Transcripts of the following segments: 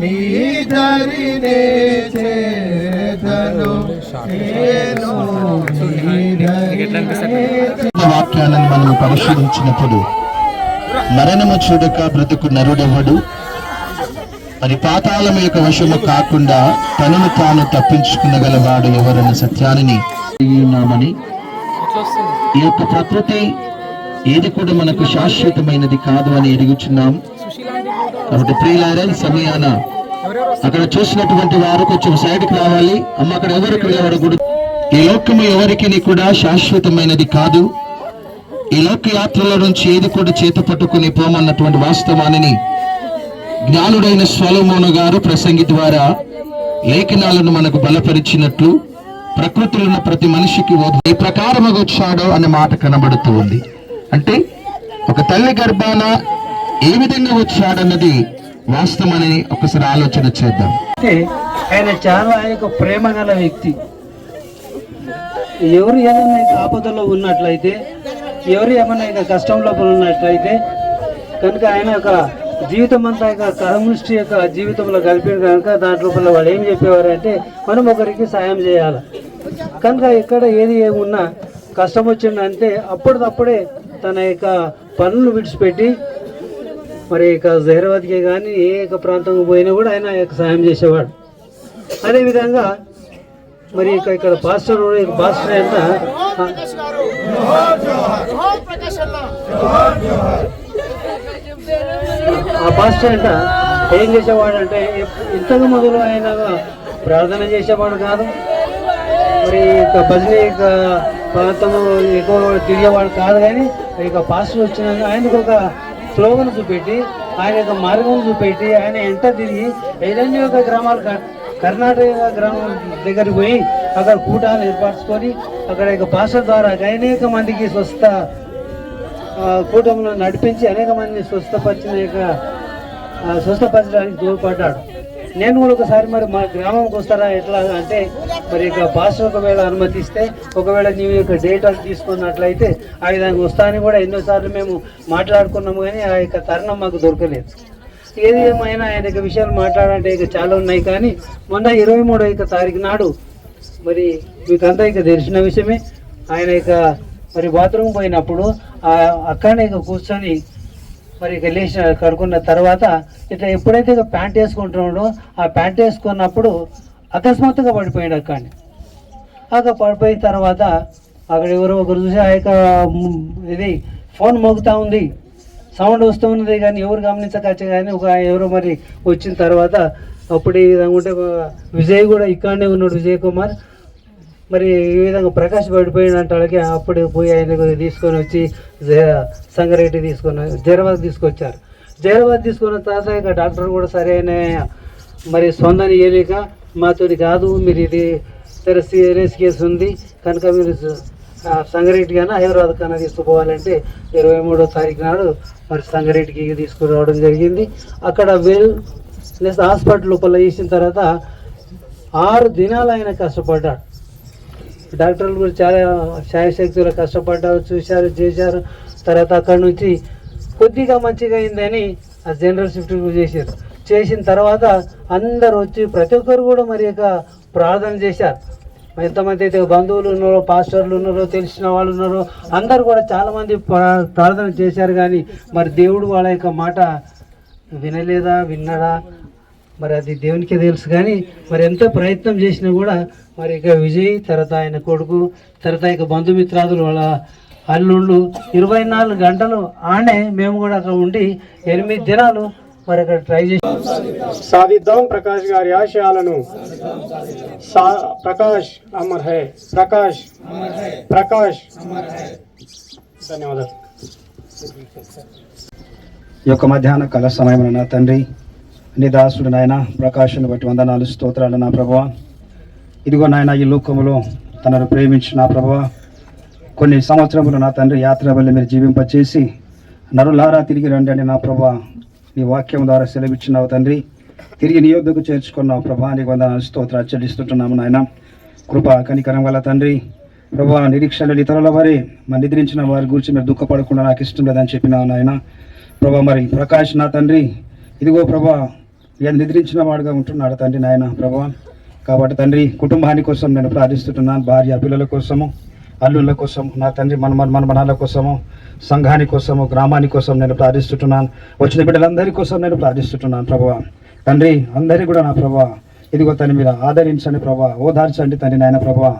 నీ దరినే చేతను. నేను వాక్యాలను మనం పరిశీలించినప్పుడు మరణము చూడక బ్రతుకు నరుడెవ్వడు మరి పాతాళం యొక్క వశము కాకుండా తనను తాను తప్పించుకునగలవాడు ఎవరన్న సత్యాన్ని ఉన్నామని ఈ యొక్క ప్రకృతి ఏది కూడా మనకు శాశ్వతమైనది కాదు అని ఎరుగుచున్నాం కాబట్టి ప్రియులారా సమయాన. అక్కడ చూసినటువంటి వారు కొంచెం సైడ్కి రావాలి. అమ్మ అక్కడ ఎవరికి వెళ్ళవడకూడదు ఈ లోకము ఎవరికి కూడా శాశ్వతమైనది కాదు. ఈ లోక యాత్రల నుంచి ఏది కూడా చేత పట్టుకుని పోమన్నటువంటి వాస్తవాన్ని జ్ఞానుడైన స్వలమోను గారు ప్రసంగి ద్వారా లేఖనాలను మనకు బలపరిచినట్లు ప్రకృతిలో ఉన్న ప్రతి మనిషికి ఓ- ఏ ప్రకారముగా వచ్చాడో అనే మాట కనబడుతూ ఉంది. అంటే ఒక తల్లి గర్భాన ఏ విధంగా వచ్చాడన్నది వాస్తవమని ఒకసారి ఆలోచన చేద్దాం. అంటే ఆయన చాలా యొక్క ప్రేమ గల వ్యక్తి. ఎవరు ఏదైనా ఆపదలో ఉన్నట్లయితే ఎవరు ఏమైనా ఇక కష్టంలో ఉన్నట్లయితే కనుక ఆయన యొక్క జీవితం అంతా ఇక కమ్యూనిస్ట్ యొక్క జీవితంలో కలిపి కనుక దాంట్లో వాళ్ళు ఏం చెప్పేవారు అంటే మనం ఒకరికి సాయం చేయాలి. కనుక ఎక్కడ ఏది ఏమున్నా కష్టం వచ్చిందంటే అప్పటిదప్పుడే తన యొక్క పనులు విడిచిపెట్టి మరి ఇక జహీరాబాద్కే కానీ ఏ యొక్క ప్రాంతం పోయినా కూడా ఆయన యొక్క సాయం చేసేవాడు. అదేవిధంగా మరి ఇక ఇక్కడ పాస్టర్ ఇక పాస్టర్ ఎంత ఆ పాస్టర్ అంట ఏం చేసేవాడు అంటే ఇంతకు మొదలు ఆయన ప్రార్థన చేసేవాడు కాదు. మరి ఇక భజన ఇక ప్రాంతము ఎక్కువ తిరిగేవాడు కాదు కానీ ఇక పాస్టర్ వచ్చినాక ఆయనకు ఒక స్లోగన్ చూపెట్టి ఆయన యొక్క మార్గం చూపెట్టి ఆయన ఎంట తిరిగి ఏదైనా యొక్క గ్రామాలు క- కర్ణాటక గ్రామం దగ్గరికి పోయి అక్కడ కూటాలు ఏర్పరచుకొని అక్కడ యొక్క భాష ద్వారా అనేక మందికి స్వస్థ కూటమిలో నడిపించి అనేక మందిని స్వస్థపరిచిన యొక్క స్వస్థపరచడానికి తోడ్పడ్డాడు. నేను కూడా ఒకసారి మరి మా గ్రామంకి వస్తారా ఎట్లా అంటే మరి ఇక భాష ఒకవేళ అనుమతిస్తే ఒకవేళ నీవు యొక్క డేటా తీసుకున్నట్లయితే ఆ విధంగా వస్తానని కూడా ఎన్నోసార్లు మేము మాట్లాడుకున్నాము కానీ ఆ యొక్క తరుణం మాకు దొరకలేదు. ఏది ఏమైనా ఆయన యొక్క విషయాలు మాట్లాడాలంటే ఇక చాలా ఉన్నాయి కానీ మొన్న ఇరవై మూడో ఇక తారీఖు నాడు మరి మీకంతా ఇక తెలిసిన విషయమే. ఆయన ఇక మరి బాత్రూమ్ పోయినప్పుడు ఆ అక్కడనే ఇక కూర్చొని మరి ఇక లేచి కడుక్కున్న తర్వాత ఇట్లా ఎప్పుడైతే ఇక ప్యాంట్ వేసుకుంటున్నాడో ఆ ప్యాంట్ వేసుకున్నప్పుడు అకస్మాత్తుగా పడిపోయాడు అక్కడ అక్కడ పడిపోయిన తర్వాత అక్కడ ఎవరో ఒకరు చూసి ఆ యొక్క ఇది ఫోన్ మోగుతా ఉంది. సౌండ్ వస్తూ ఉన్నది కానీ ఎవరు గమనించకచ్చు కానీ ఒక ఎవరో మరి వచ్చిన తర్వాత అప్పుడు ఈ విధంగా ఉంటే విజయ్ కూడా ఇక్కడనే ఉన్నాడు విజయ్ కుమార్. మరి ఈ విధంగా ప్రకాష్ పడిపోయిన అంటానికి అప్పుడు పోయి ఆయన తీసుకొని వచ్చి జ- సంగారెడ్డి తీసుకొని జైరాబాద్ తీసుకొచ్చారు. జైరాబాద్ తీసుకున్న తర్వాత ఇక డాక్టర్ కూడా సరైన మరి స్పందన ఇవ్వలేక మాతోటి కాదు మీరు ఇది సరే సీరియస్ కేసు ఉంది. కనుక మీరు స- సంగారెడ్డి కన్నా హైదరాబాద్ కన్నా తీసుకుపోవాలంటే ఇరవై మూడో తారీఖు నాడు మరి సంగారెడ్డికి తీసుకురావడం జరిగింది. అక్కడ వెల్ ప్లస్ హాస్పిటల్ లోపల వేసిన తర్వాత ఆరు దినాలు ఆయన కష్టపడ్డాడు. డాక్టర్లు కూడా చాలా శాయశక్తులు కష్టపడ్డారు చూశారు చేశారు. తర్వాత అక్కడ నుంచి కొద్దిగా మంచిగా అయిందని ఆ జనరల్ షిఫ్ట్ చేశారు. చేసిన తర్వాత అందరు వచ్చి ప్రతి ఒక్కరు కూడా మరి యొక్క ప్రార్థన చేశారు. ఎంతమంది అయితే బంధువులు ఉన్నారో పాస్టర్లు ఉన్నారో తెలిసిన వాళ్ళు ఉన్నారో అందరు కూడా చాలామంది ప్రా- ప్రార్థన చేశారు. కానీ మరి దేవుడు వాళ్ళ యొక్క మాట వినలేదా విన్నాడా? మరి అది దేవునికే తెలుసు. కానీ మరి ఎంత ప్రయత్నం చేసినా కూడా మరి ఇక విజయ్ తర్వాత ఆయన కొడుకు తర్వాత ఇక బంధుమిత్రాదులు వాళ్ళ అల్లుళ్ళు ఇరవై నాలుగు గంటలు ఆడే మేము కూడా అక్కడ ఉండి ఎనిమిది దినాలు మరి అక్కడ ట్రై చేసి సాధిద్దాం. ప్రకాష్ గారి ఆశయాలను సా- ప్రకాష్ అమర్ హై. ప్రకాష్ ప్రకాష్. ధన్యవాదాలు. ఈ యొక్క మధ్యాహ్న కాల సమయం నా తండ్రి నీ దాసుడు నాయన ప్రకాశను బట్టి వందనాలు స్తోత్రాలు నా ప్రభా ఇదిగో నాయన ఈ లోకములో తనను ప్రేమించిన నా ప్రభా కొన్ని సంవత్సరములు నా తండ్రి యాత్ర వల్ల మీరు జీవింపచేసి నరులారా తిరిగి రండి అని నా ప్రభా నీ వాక్యం ద్వారా సెలవిచ్చినావు తండ్రి. తిరిగి నీ యొద్దకు చేర్చుకున్నావు. ప్రభా నీకు వందనాలు స్తోత్రాలు చెల్లిస్తుంటున్నాము నాయన. కృప కనికరం గల తండ్రి. ప్రభా నిరీక్షణ ఇతరుల వారి. మరి నిద్రించిన వారి గురించి మీరు దుఃఖపడకుండా నాకు ఇష్టం లేదని చెప్పినావు నాయన. ప్రభా మరి ప్రకాష్ నా తండ్రి. ఇదిగో ప్రభా నేను నిద్రించిన వాడుగా ఉంటున్నాడు తండ్రి నాయన ప్రభా. కాబట్టి తండ్రి కుటుంబాని కోసం నేను ప్రార్థిస్తుంటున్నాను భార్య పిల్లల కోసము. అల్లుళ్ళ కోసం నా తండ్రి మన మన మన మనాల కోసము సంఘాని కోసము గ్రామాని కోసం నేను ప్రార్థిస్తుంటున్నాను వచ్చిన బిడ్డలందరి కోసం నేను ప్రార్థిస్తుంటున్నాను ప్రభా తండ్రి అందరి కూడా నా ప్రభా ఇదిగో తను మీరు ఆదరించండి ప్రభా ఓదార్చండి తండ్రి నాయన ప్రభా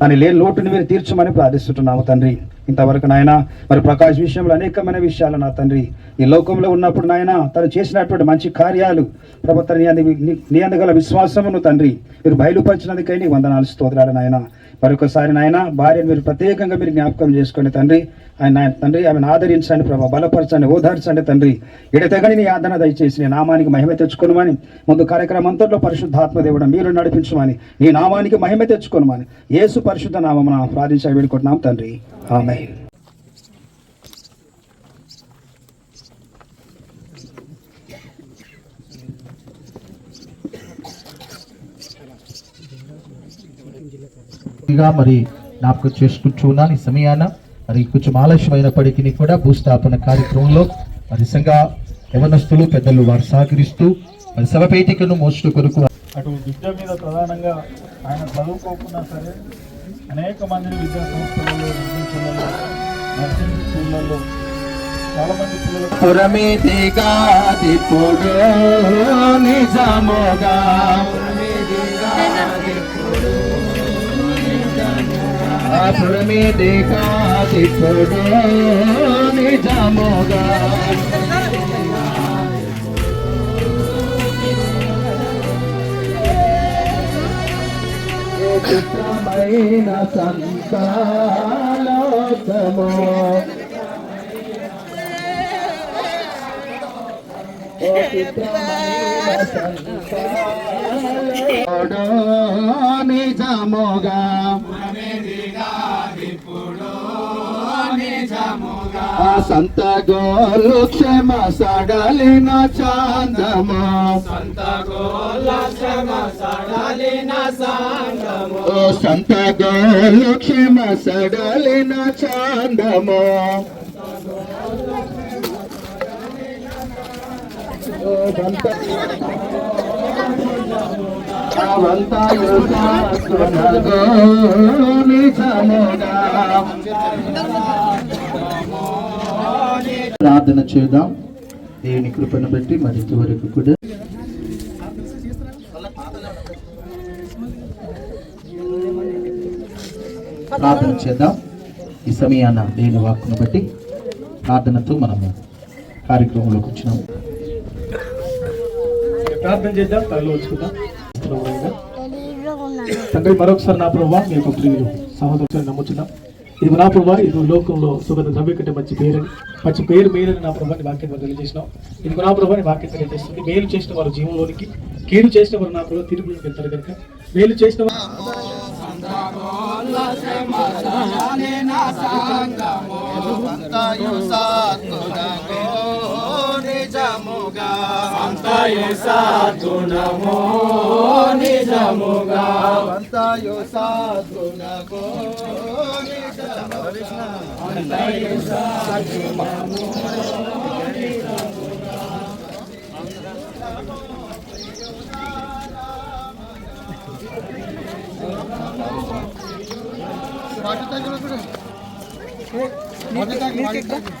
తని లేని లోటుని మీరు తీర్చమని ప్రార్థిస్తుంటున్నాము తండ్రి ఇంతవరకు నాయన మరి ప్రకాష్ విషయంలో అనేకమైన విషయాలు నా తండ్రి ఈ లోకంలో ఉన్నప్పుడు నాయన తను చేసినటువంటి మంచి కార్యాలు ప్రభుత్వ తన నీ అందగల విశ్వాసమును తండ్రి మీరు బయలుపరిచినందుకై నీ వందనాలు స్తోత్రాలు నాయన మరొకసారి నాయన భార్యను మీరు ప్రత్యేకంగా మీరు జ్ఞాపకం చేసుకోండి తండ్రి ఆయన నాయన తండ్రి ఆమెను ఆదరించండి ప్రభా బలపరచండి ఓదార్చండి తండ్రి. ఎడతెగని నీ ఆదరణ దయచేసి నీ నామానికి మహిమ తెచ్చుకోనమని ముందు కార్యక్రమం అంతట్లో పరిశుద్ధాత్మ దేవుడు మీరు నడిపించమని నీ నామానికి మహిమ తెచ్చుకోనమని యేసు పరిశుద్ధ నామం ప్రార్థించి వేడుకుంటున్నాం తండ్రి. ఆమె గా మరి జ్ఞాపకం చేసుకుంటూ ఉన్నాను. ఈ సమయాన మరి కొంచెం ఆలస్యమైనప్పటికీ కూడా భూస్థాపన కార్యక్రమంలో మరి సంఘ యవనస్తులు పెద్దలు వారు సహకరిస్తూ మరి శవపేటికను మోసుడు కొరకు అటు విద్య మీద ప్రధానంగా ఆయన చదువుకోకున్నా సరే అనేక మందిని విద్యా సంస్థలలో నిర్మించడంలో నర్సింగ్ స్కూళ్ళల్లో చాలా మంది పిల్లలకు పురమేదిగాదిప్పుడు నిజముగా పురమేదిగాదిప్పుడు నిజముగా చిత్రమైన సంతాలోకము నిజముగా సంత గోలు క్షమ సడలిన చాందము ఓ సంత గోలు క్షమ సడలిన చాందము సంత అవంతాయు శాస్త్రనగో నిజముగా ప్రార్థన చేద్దాం. దేవుని కృపను బట్టి మరి ఇంతవరకు కూడా. ప్రార్థన చేద్దాం. ఈ సమయాన దేవుని వాక్కును బట్టి ప్రార్థనతో మనము కార్యక్రమంలోకి వచ్చినాం. ప్రార్థన చేద్దాం తలలో వచ్చుకుందాం. తండ్రి మరొకసారి నా ప్రభావ మీ యొక్క ప్రియులు సహోదరు నమ్ముచున్నాం. ఇది నా ప్రభా ఇది లోకంలో సుగంధ ద్రవ్య కంటే మంచి పేరు మంచి పేరు మేలని నా ప్రభాని వాక్యం తెలియజేసినాం. ఇది నా ప్రభాని వాక్యం తెలియజేస్తుంది. మేలు చేసిన వారు జీవంలోనికి కీడు చేసిన వారు నా ప్రభావ తిరుగులోకి వెళ్తారు కనుక. మేలు చేసిన వారు సంతయు సాధునమో నిజముగా సంతయు సాధునమో సంతయు సాధునమో వాటర్ ట్యాంక్లో కూడా వాటర్ ట్యాంక్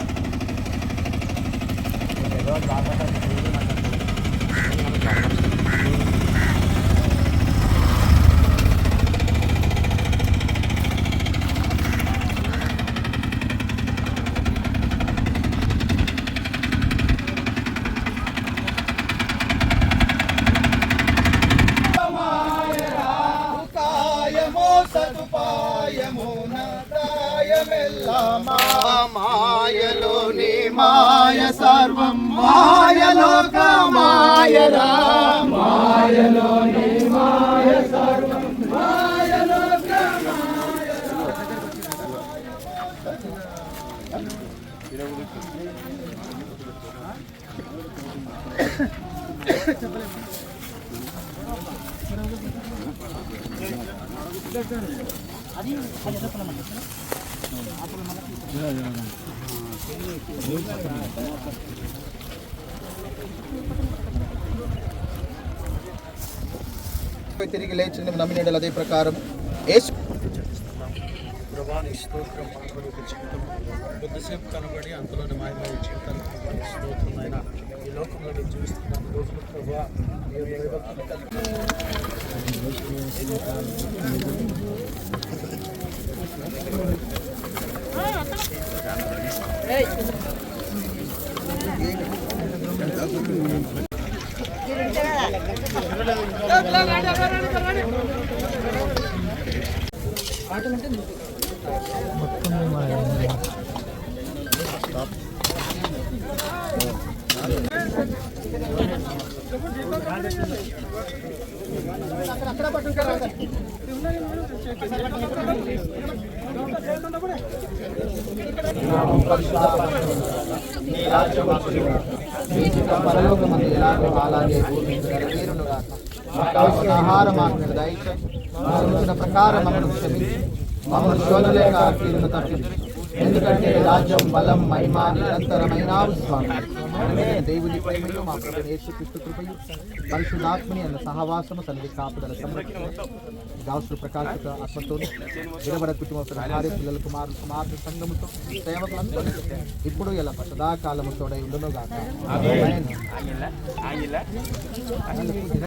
మాయలోని మాయ సర్వం మాయలోక మాయరా మాయలోని మాయ సర్వం మాయలోక తిరిగి లేచిన నమ్మిన అదే ప్రకారం యేసు ప్రభాని స్తోత్రం మనకు జీవితం కొద్దిసేపు కనబడి అంతలోనే మాయమయ్యే జీవితానికి ప్రభాని స్తోత్రం ఆయన ఈ లోకంలో నేను జీవిస్తున్నాను రోజులు ప్రభా మొత్తం నీ దైవభక్తిని కలిగి పరలోకమందు ఎలాగో అలాగే భూమి మాకు కావలసిన ఆహారం మాకు ప్రకారం మమ్మల్ని క్షమించి మమ్మల్ని శోధలేక తప్పించు. ఎందుకంటే రాజ్యం బలం మహిమ నిరంతరమైన దేవుని ప్రేమయు మా ప్రభు యేసుక్రీస్తు కృపయు పరిశుద్ధాత్మని అన్న సహవాసము తల్లి కాపుదల సంరక్షణ. దాసులు ప్రకాశిత ఆత్మతో విడబడ కుటుంబ భార్య పిల్లల కుమారులు కుమార్తె సంఘముతో సేవకులంతా ఇప్పుడు ఇలా సదాకాలము తోడై ఉండును గాక.